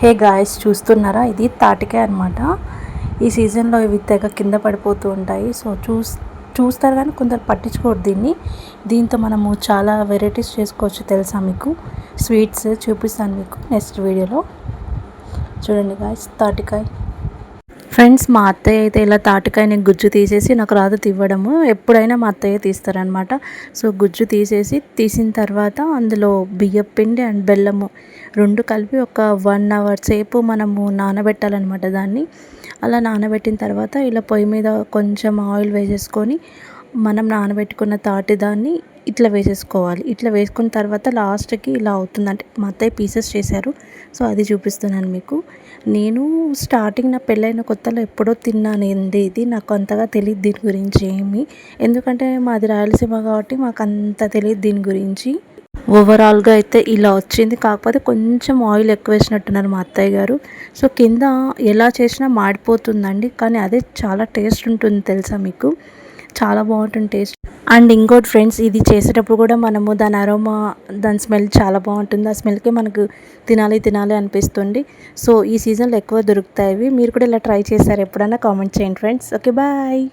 Hey guys చూస్తున్నారా? ఇది తాటికాయ అనమాట ఈ సీజన్లో ఇవి తెగ కింద పడిపోతూ ఉంటాయి. సో చూస్ చూస్తారు కానీ కొందరు పట్టించుకోరు దీన్ని. దీంతో మనము చాలా వెరైటీస్ చేసుకోవచ్చు తెలుసా మీకు? స్వీట్స్ చూపిస్తాను మీకు నెక్స్ట్ వీడియోలో. చూడండి గాయస్ తాటికాయ. ఫ్రెండ్స్ మా అత్తయ్య అయితే ఇలా తాటికాయని గుజ్జు తీసేసి నాకు రాదు తివ్వడము. ఎప్పుడైనా మా అత్తయ్య తీస్తారనమాట సో గుజ్జు తీసేసి తీసిన తర్వాత అందులో బియ్యం పిండి అండ్ బెల్లము రెండు కలిపి ఒక వన్ అవర్ సేపు మనము నానబెట్టాలన్నమాట దాన్ని. అలా నానబెట్టిన తర్వాత ఇలా పొయ్యి మీద కొంచెం ఆయిల్ వేసేసుకొని మనం నానబెట్టుకున్న తాటి దాన్ని ఇట్లా వేసేసుకోవాలి. ఇట్లా వేసుకున్న తర్వాత లాస్ట్కి ఇలా అవుతుంది. అంటే మా అత్తయ్య పీసెస్ చేశారు. సో అది చూపిస్తున్నాను మీకు. నేను స్టార్టింగ్ నా పెళ్ళైన కొత్తలో ఎప్పుడో తిన్నాను ఏంది ఇది. నాకు అంతగా తెలియదు దీని గురించి ఏమి. ఎందుకంటే మాది రాయలసీమ కాబట్టి మాకు అంత తెలియదు దీని గురించి. ఓవరాల్గా అయితే ఇలా వచ్చింది. కాకపోతే కొంచెం ఆయిల్ ఎక్కువ వేసినట్టున్నారు మా అత్తయ్య గారు. సో కింద ఎలా చేసినా మాడిపోతుందండి. కానీ అదే చాలా టేస్ట్ ఉంటుంది తెలుసా మీకు? చాలా బాగుంటుంది టేస్ట్. అండ్ ఇంకోటి ఫ్రెండ్స్ ఇది చేసేటప్పుడు కూడా మనము దాని అరోమా దాని స్మెల్ చాలా బాగుంటుంది. ఆ స్మెల్కే మనకు తినాలి తినాలి అనిపిస్తుంది. సో ఈ సీజన్లో ఎక్కువ దొరుకుతాయి మీరు కూడా ఇలా ట్రై చేశారు ఎప్పుడైనా కామెంట్ చేయండి ఫ్రెండ్స్. Okay bye.